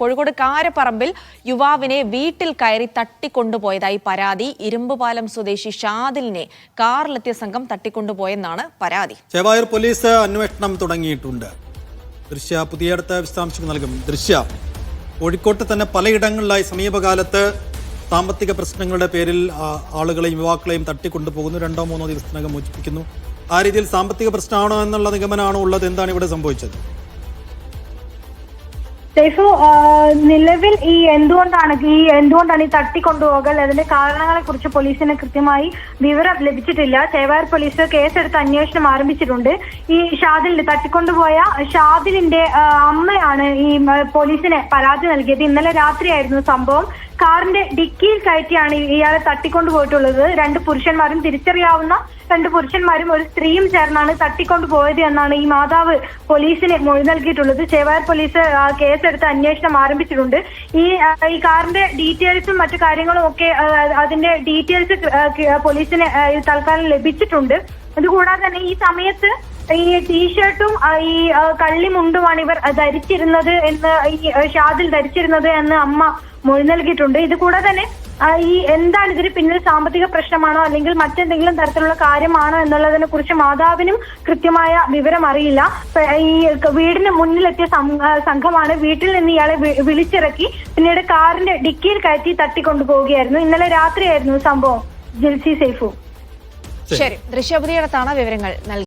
കോഴിക്കോട് കാരപ്പറമ്പിൽ യുവാവിനെ വീട്ടിൽ കയറി തട്ടിക്കൊണ്ടുപോയതായി പരാതി. ഇരുമ്പുപാലം സ്വദേശി ഷാദിലിനെ കാറിലെത്തിയ സംഘം തട്ടിക്കൊണ്ടുപോയെന്നാണ് പരാതി. ചെവായൂർ പോലീസ് അന്വേഷണം തുടങ്ങിയിട്ടുണ്ട്. ദൃശ്യ പുതിയടുത്ത വിശദാംശങ്ങൾ നൽകും. ദൃശ്യ കോഴിക്കോട്ട് തന്നെ പലയിടങ്ങളിലായി സമീപകാലത്ത് സാമ്പത്തിക പ്രശ്നങ്ങളുടെ പേരിൽ ആളുകളെയും യുവാക്കളെയും തട്ടിക്കൊണ്ടുപോകുന്നു. രണ്ടോ മൂന്നോ ദിവസത്തിനകം മോചിപ്പിക്കുന്നു. ആ രീതിയിൽ സാമ്പത്തിക പ്രശ്നമാണോ എന്നുള്ള നിഗമനമാണോ ഉള്ളത്? എന്താണ് ഇവിടെ സംഭവിച്ചത്? സൈഫു നിലവിൽ ഈ എന്തുകൊണ്ടാണ് ഈ എന്തുകൊണ്ടാണ് ഈ തട്ടിക്കൊണ്ടുപോകൽ? അതിന്റെ കാരണങ്ങളെ കുറിച്ച് പോലീസിന് കൃത്യമായി വിവരം ലഭിച്ചിട്ടില്ല. ചേവായൂർ പോലീസ് കേസെടുത്ത് അന്വേഷണം ആരംഭിച്ചിട്ടുണ്ട്. ഈ ഷാദിൽ തട്ടിക്കൊണ്ടുപോയ ഷാദിലിന്റെ അമ്മയാണ് ഈ പോലീസിന് പരാതി നൽകിയത്. ഇന്നലെ രാത്രിയായിരുന്നു സംഭവം. കാറിന്റെ ഡിക്കിയിൽ കയറ്റിയാണ് ഇയാളെ തട്ടിക്കൊണ്ടു പോയിട്ടുള്ളത്. രണ്ട് പുരുഷന്മാരും തിരിച്ചറിയാവുന്ന രണ്ട് പുരുഷന്മാരും ഒരു സ്ത്രീയും ചേർന്നാണ് തട്ടിക്കൊണ്ടു പോയത് എന്നാണ് ഈ മാതാവ് പോലീസിന് മൊഴി നൽകിയിട്ടുള്ളത്. ചേവായൂർ പോലീസ് കേസെടുത്ത് അന്വേഷണം ആരംഭിച്ചിട്ടുണ്ട്. ഈ ഈ കാറിന്റെ ഡീറ്റെയിൽസും മറ്റു കാര്യങ്ങളും ഒക്കെ അതിന്റെ ഡീറ്റെയിൽസ് പോലീസിന് തൽക്കാലം ലഭിച്ചിട്ടുണ്ട്. അതുകൂടാതെ തന്നെ ഈ സമയത്ത് ഈ ടീഷർട്ടും ഈ കള്ളിമുണ്ടുമാണ് ഇവർ ധരിച്ചിരുന്നത് എന്ന് ഈ ഷാദിൽ ധരിച്ചിരുന്നത് എന്ന് അമ്മ മൊഴി നൽകിയിട്ടുണ്ട്. ഇത് കൂടാതെ തന്നെ ഈ എന്താണ് ഇതിന് പിന്നിൽ സാമ്പത്തിക പ്രശ്നമാണോ അല്ലെങ്കിൽ മറ്റെന്തെങ്കിലും തരത്തിലുള്ള കാര്യമാണോ എന്നുള്ളതിനെ കുറിച്ച് മാതാവിനും കൃത്യമായ വിവരം അറിയില്ല. ഈ വീടിന് മുന്നിലെത്തിയ സംഘമാണ് വീട്ടിൽ നിന്ന് ഇയാളെ വിളിച്ചിറക്കി പിന്നീട് കാറിന്റെ ഡിക്കിയിൽ കയറ്റി തട്ടിക്കൊണ്ടുപോവുകയായിരുന്നു. ഇന്നലെ രാത്രിയായിരുന്നു സംഭവം. ജിൽസി സേഫു ശരി ദൃശ്യ പുതിയടത്താണ് വിവരങ്ങൾ നൽകി.